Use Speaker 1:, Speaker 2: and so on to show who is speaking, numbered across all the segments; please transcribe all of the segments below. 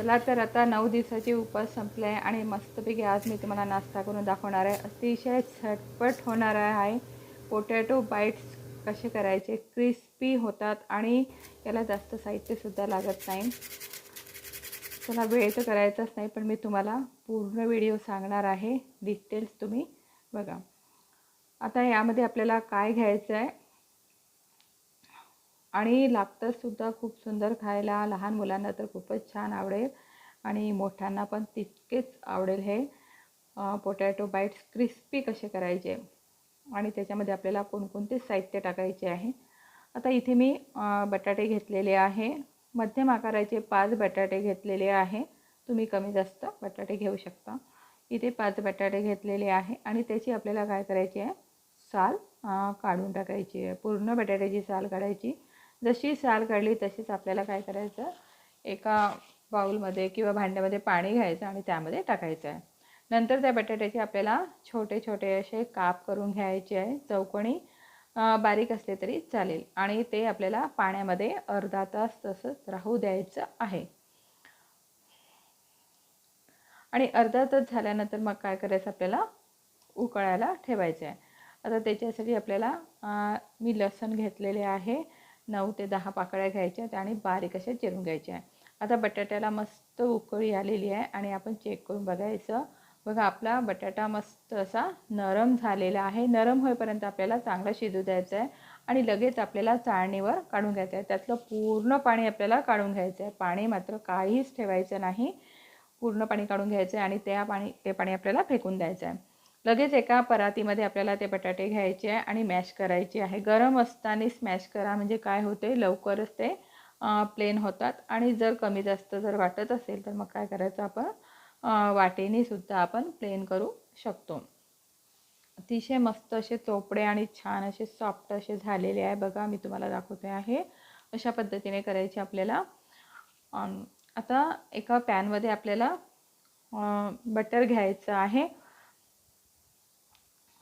Speaker 1: चला तर आता नऊ दिवसाचे उपास संपले आहे आणि मस्तपैकी आज मी तुम्हाला नाश्ता करून दाखवणार आहे. अतिशय झटपट होणार आहे. पोटॅटो बाईट्स कसे करायचे? क्रिस्पी होतात आणि याला जास्त साहित्यसुद्धा लागत नाही. चला वेळ तर करायचाच नाही पण मी तुम्हाला पूर्ण व्हिडिओ सांगणार आहे. डिटेल्स तुम्ही बघा. आता यामध्ये आपल्याला काय घ्यायचं आहे आणि लागतं सुद्धा खूप सुंदर खायला. लहान मुलांना तर खूपच छान आवडेल आणि मोठ्यांना पण तितकेच आवडेल हे. पोटॅटो बाईट्स क्रिस्पी कसे करायचे? आणि त्याच्यामध्ये आपल्याला कोणकोणते साहित्य टाकायचे आहे? आता इथे मी बटाटे घेतलेले आहे. मध्यम आकाराचे पाच बटाटे घेतलेले आहे. तुम्ही कमी जास्त बटाटे घेऊ शकता. इथे पाच बटाटे घेतलेले आहे आणि त्याची आपल्याला काय करायची आहे? साल काढून टाकायची आहे. पूर्ण बटाट्याची साल काढायची. जशी साल काढली तशीच आपल्याला काय करायचं? एका बाऊलमध्ये किंवा भांड्यामध्ये पाणी घ्यायचं आणि त्यामध्ये टाकायचं आहे. नंतर त्या बटाट्याचे आपल्याला छोटे छोटे असे काप करून घ्यायचे आहे. चौकोणी बारीक असले तरी चालेल. आणि ते आपल्याला पाण्यामध्ये अर्धा तास तसंच राहू द्यायचं आहे. आणि अर्धा तास झाल्यानंतर मग काय करायचं? आपल्याला उकळायला ठेवायचं आहे. आता त्याच्यासाठी आपल्याला मी लसण घेतलेले आहे. नऊ ते दहा पाकळ्या घ्यायच्या आहेत आणि बारीक अशा चिरून घ्यायच्या आहे आता बटाट्याला मस्त उकळी आलेली आहे आणि आपण चेक करून बघायचं. बघा आपला बटाटा मस्त असा नरम झालेला आहे. नरम होईपर्यंत आपल्याला चांगला शिजू द्यायचा आहे आणि लगेच आपल्याला चाळणीवर काढून घ्यायचं आहे. त्यातलं पूर्ण पाणी आपल्याला काढून घ्यायचं आहे. पाणी मात्र काहीच ठेवायचं नाही. पूर्ण पाणी काढून घ्यायचं आहे आणि त्या पाणी ते पाणी आपल्याला फेकून द्यायचं आहे. लगेच एका परातीमध्ये आपल्याला ते बटाटे घ्यायचे आहे आणि मॅश करायचे आहे. गरम असतानाच मॅश करा म्हणजे काय होते? लवकरच ते प्लेन होतात. आणि जर कमी जास्त जर वाटत असेल तर मग काय करायचं आपण? वाटेने सुद्धा आपण प्लेन करू शकतो. अतिशय मस्त असे चोपडे आणि छान असे सॉफ्ट असे झालेले आहे. बघा मी तुम्हाला दाखवते आहे. अशा पद्धतीने करायचे आपल्याला. आता एका पॅनमध्ये आपल्याला बटर घ्यायचं आहे.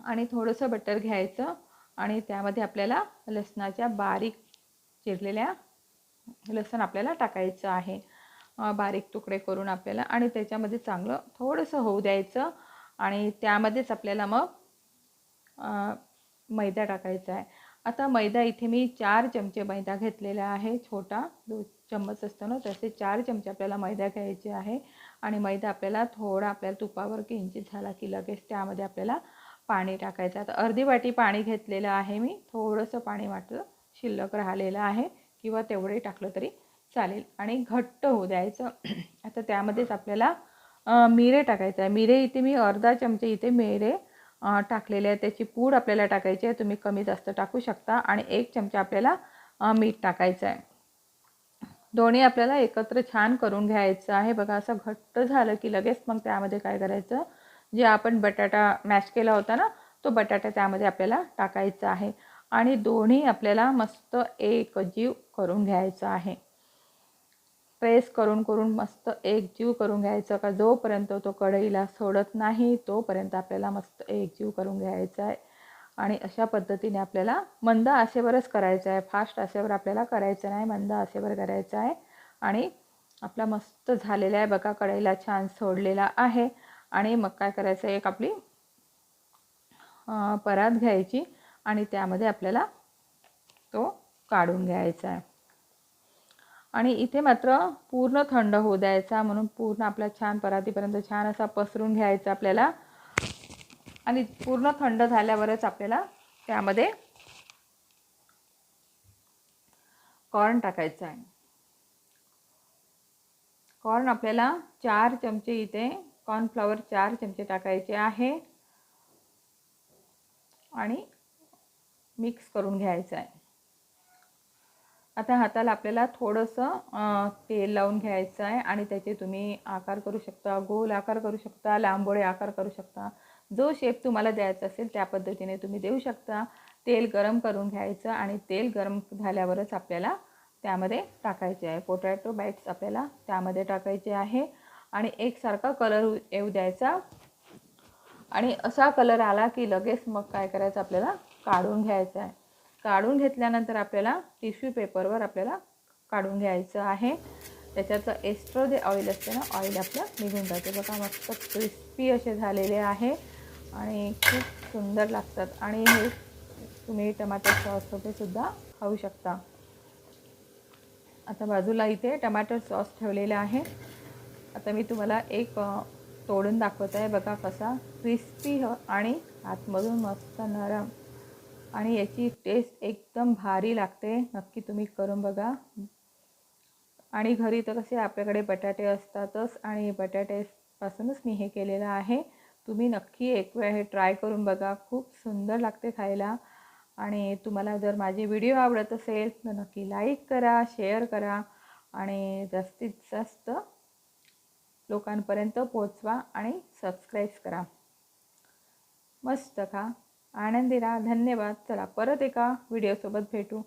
Speaker 1: आणि थोडंसं बटर घ्यायचं आणि त्यामध्ये आपल्याला लसणाच्या बारीक चिरलेल्या लसण आपल्याला टाकायचं आहे. बारीक तुकडे करून आपल्याला आणि त्याच्यामध्ये चांगलं थोडंसं होऊ द्यायचं आणि त्यामध्येच आपल्याला मग मैदा टाकायचा आहे. आता मैदा इथे मी चार चमचे मैदा घेतलेला आहे छोटा दो चम्मच असतो ना तसे चार चमचे आपल्याला मैदा घ्यायचे आहे. आणि मैदा आपल्याला थोडा आपल्याला तुपावर किंचित झाला की लगेच त्यामध्ये आपल्याला पाणी टाकायचं. आता अर्धी वाटी पाणी घेतलेलं आहे मी. थोडंसं पाणी वाटलं शिल्लक राहिलेलं आहे किंवा तेवढे टाकलं तरी चालेल. आणि घट्ट होऊ द्यायचं. आता त्यामध्येच आपल्याला मिरे टाकायचं आहे. मिरे इथे मी अर्धा चमचे इथे मिरे टाकलेले आहे त्याची पूड आपल्याला टाकायची आहे. तुम्ही कमी जास्त टाकू शकता. आणि एक चमचा आपल्याला मीठ टाकायचं आहे. दोन्ही आपल्याला एकत्र छान करून घ्यायचं आहे. बघा असं घट्ट झालं की लगेच मग त्यामध्ये काय करायचं? जे आपण बटाटा मॅश केला होता ना तो बटाटा त्यामध्ये आपल्याला टाकायचा आहे. आणि दोन्ही आपल्याला मस्त एक जीव करून घ्यायचं आहे. प्रेस करून करून मस्त एक जीव करून घ्यायचं का जोपर्यंत तो कढईला सोडत नाही तोपर्यंत आपल्याला मस्त एक जीव करून घ्यायचा आहे. आणि अशा पद्धतीने आपल्याला मंद आशेवरच करायचं आहे. फास्ट आशेवर आपल्याला करायचं नाही मंद आशेवर करायचं आहे. आणि आपला मस्त झालेला आहे बघा कढईला छान सोडलेला आहे. आणि मग काय करायचं एक आपली परात घ्यायची आणि त्यामध्ये आपल्याला तो काढून घ्यायचा आहे. आणि इथे मात्र पूर्ण थंड होऊ द्यायचा म्हणून पूर्ण आपल्या छान परातीपर्यंत छान असा पसरून घ्यायचा आपल्याला. आणि पूर्ण थंड झाल्यावरच आपल्याला त्यामध्ये कॉर्न टाकायचं आहे. कॉर्न आपल्याला चार चमचे इथे कॉर्नफ्लॉवर चार चमचे टाकायचे आहे. आणि मिक्स करून घ्यायचं आहे. आता हाताला आपल्याला थोडंसं तेल लावून घ्यायचं आहे आणि त्याचे तुम्ही आकार करू शकता गोल आकार करू शकता लांबोळे आकार करू शकता. जो शेप तुम्हाला द्यायचा असेल त्या पद्धतीने तुम्ही देऊ शकता. तेल गरम करून घ्यायचं आणि तेल गरम झाल्यावरच आपल्याला त्यामध्ये टाकायचे आहे. पोटॅटो बाईट्स आपल्याला त्यामध्ये टाकायचे आहे. आणि एकसारखा कलर येऊ द्यायचा. आणि असा कलर आला की लगेच मग काय करायचं आपल्याला? काढून घ्यायचं आहे. काढून घेतल्यानंतर आपल्याला टिश्यू पेपरवर आपल्याला काढून घ्यायचं आहे. त्याच्याचं एस्ट्रो जे ऑइल असते ना ऑइल आपलं निघून जाते. बघा मस्त क्रिस्पी असे झालेले आहे. आणि खूप सुंदर लागतात. आणि हे तुम्ही टमाटर सॉससोबत सुद्धा खाऊ शकता. आता बाजूला इथे टमाटर सॉस ठेवलेला आहे. आता मी तुम्हाला एक तोडून दाखवत आहे. बघा कसा क्रिस्पी आणि आतमधून मस्त नरम. आणि याची टेस्ट एकदम भारी लागते. नक्की तुम्ही करून बघा. आणि घरी तर कसे आपल्याकडे बटाटे असतातच आणि बटाट्यापासूनच मी हे केलेलं आहे. तुम्ही नक्की एक वेळ हे ट्राय करून बघा. खूप सुंदर लागते खायला. आणि तुम्हाला जर माझे व्हिडिओ आवडत असेल तर नक्की लाईक करा शेअर करा. आणि जास्तीत जास्त लोकांपर्यंत पोचवा आणि सबस्क्राईब करा. मस्त खा. आनंदी राहा धन्यवाद. चला परत एका व्हिडिओसोबत भेटू.